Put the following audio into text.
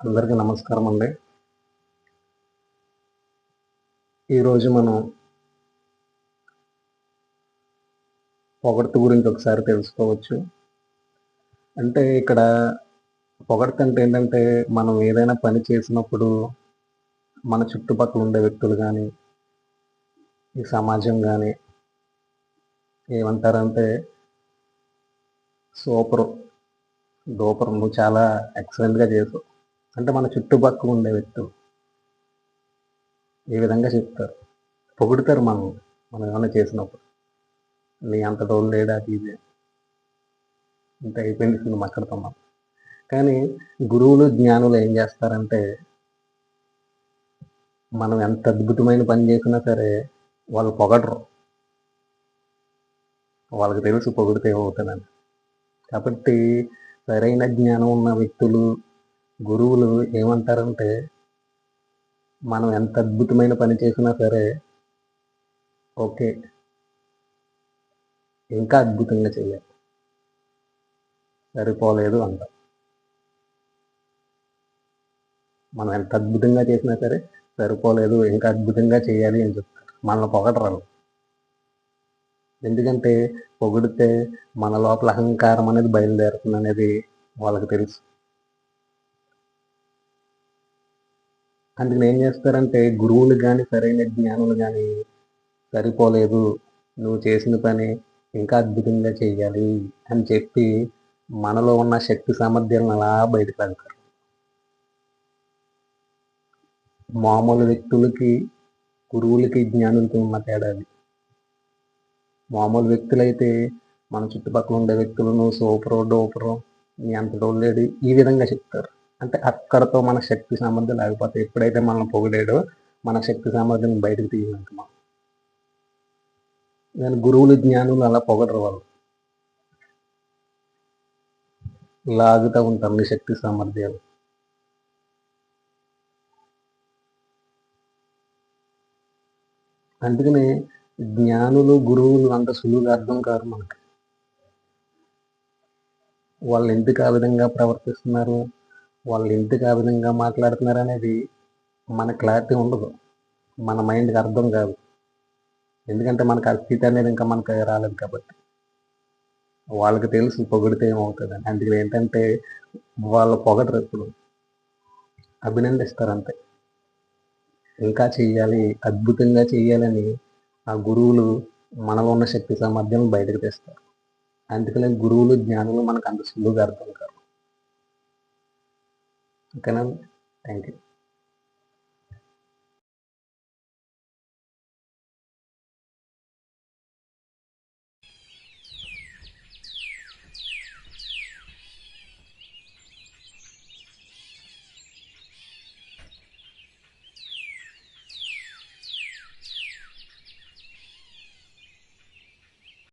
అందరికీ నమస్కారం అండి. ఈరోజు మనం పొగడ్త గురించి ఒకసారి తెలుసుకోవచ్చు. అంటే ఇక్కడ పొగడ్త అంటే ఏంటంటే మనం ఏదైనా పని చేసినప్పుడు మన చుట్టుపక్కల ఉండే వ్యక్తులు కానీ ఈ సమాజం కానీ ఏమంటారంటే సూపర్ డూపర్ నువ్వు చాలా ఎక్సలెంట్గా చేసావు. అంటే మన చుట్టుపక్కల ఉండే వ్యక్తులు. ఈ విధంగా చెప్తారు. పొగుడుతారు మనం మనం ఏమైనా చేసినప్పుడు. నీ అంత డోలు లేడా అది ఇది ఇంత అయిపోయింది సినిమా అక్కడతో మనం కానీ గురువులు జ్ఞానులు ఏం చేస్తారంటే మనం ఎంత అద్భుతమైన పని చేసినా సరే వాళ్ళు పొగడరు. వాళ్ళకి తెలుసు పొగిడితే ఏమవుతుందని. కాబట్టి సరైన జ్ఞానం ఉన్న వ్యక్తులు గురువులు ఏమంటారంటే మనం ఎంత అద్భుతమైన పని చేసినా సరే ఓకే ఇంకా అద్భుతంగా చేయాలి సరిపోలేదు అంట. మనం ఎంత అద్భుతంగా చేసినా సరే సరిపోలేదు ఇంకా అద్భుతంగా చేయాలి అని చెప్తారు. మనల్ని పొగడరాలు ఎందుకంటే పొగిడితే మన లోపల అహంకారం అనేది బయలుదేరుతుంది అనేది వాళ్ళకి తెలుసు. అందుకని ఏం చేస్తారంటే గురువులు కానీ సరైన జ్ఞానులు కానీ సరిపోలేదు. నువ్వు చేసిన పని ఇంకా అద్భుతంగా చేయాలి అని చెప్పి మనలో ఉన్న శక్తి సామర్థ్యాలను అలా బయటపెడతారు. మామూలు వ్యక్తులకి గురువులకి జ్ఞానులకి ఉన్న తేడా అది. మామూలు వ్యక్తులైతే మన చుట్టుపక్కల ఉండే వ్యక్తులను సూపరో డోపరో నీ అంత డోలేడు ఈ విధంగా చెప్తారు. అంటే అక్కడతో మన శక్తి సామర్థ్యం ఆగిపోతే ఎప్పుడైతే మనం పొగిడాడో మన శక్తి సామర్థ్యం బయటకు తీయాలంట మనం నేను గురువులు జ్ఞానులు అలా పొగడరు వాళ్ళు. లాగుతూ ఉంటారు మీ శక్తి సామర్థ్యాలు. అందుకనే జ్ఞానులు గురువులు అంత సులువుగా అర్థం కాదు మనకి. వాళ్ళు ఎందుకు ఆ విధంగా ప్రవర్తిస్తున్నారు? వాళ్ళు ఎందుకు ఆ విధంగా మాట్లాడుతున్నారు అనేది మన క్లారిటీ ఉండదు. మన మైండ్కి అర్థం కాదు. ఎందుకంటే మనకు ఆ స్థితి అనేది ఇంకా మనకు రాలేదు కాబట్టి. వాళ్ళకి తెలుసు పొగిడితే ఏమవుతుంది అని. అందుకని ఏంటంటే వాళ్ళు పొగడరు ఎప్పుడు. అభినందిస్తారు అంతే ఇంకా చేయాలి అద్భుతంగా చేయాలని ఆ గురువులు మనలో ఉన్న శక్తి సామర్థ్యం బయటకు తెస్తారు. అందుకనే గురువులు జ్ఞానులు మనకు అంత సులువుగా అర్థం కాదు ஓகேண்ணா தேங்க்யூ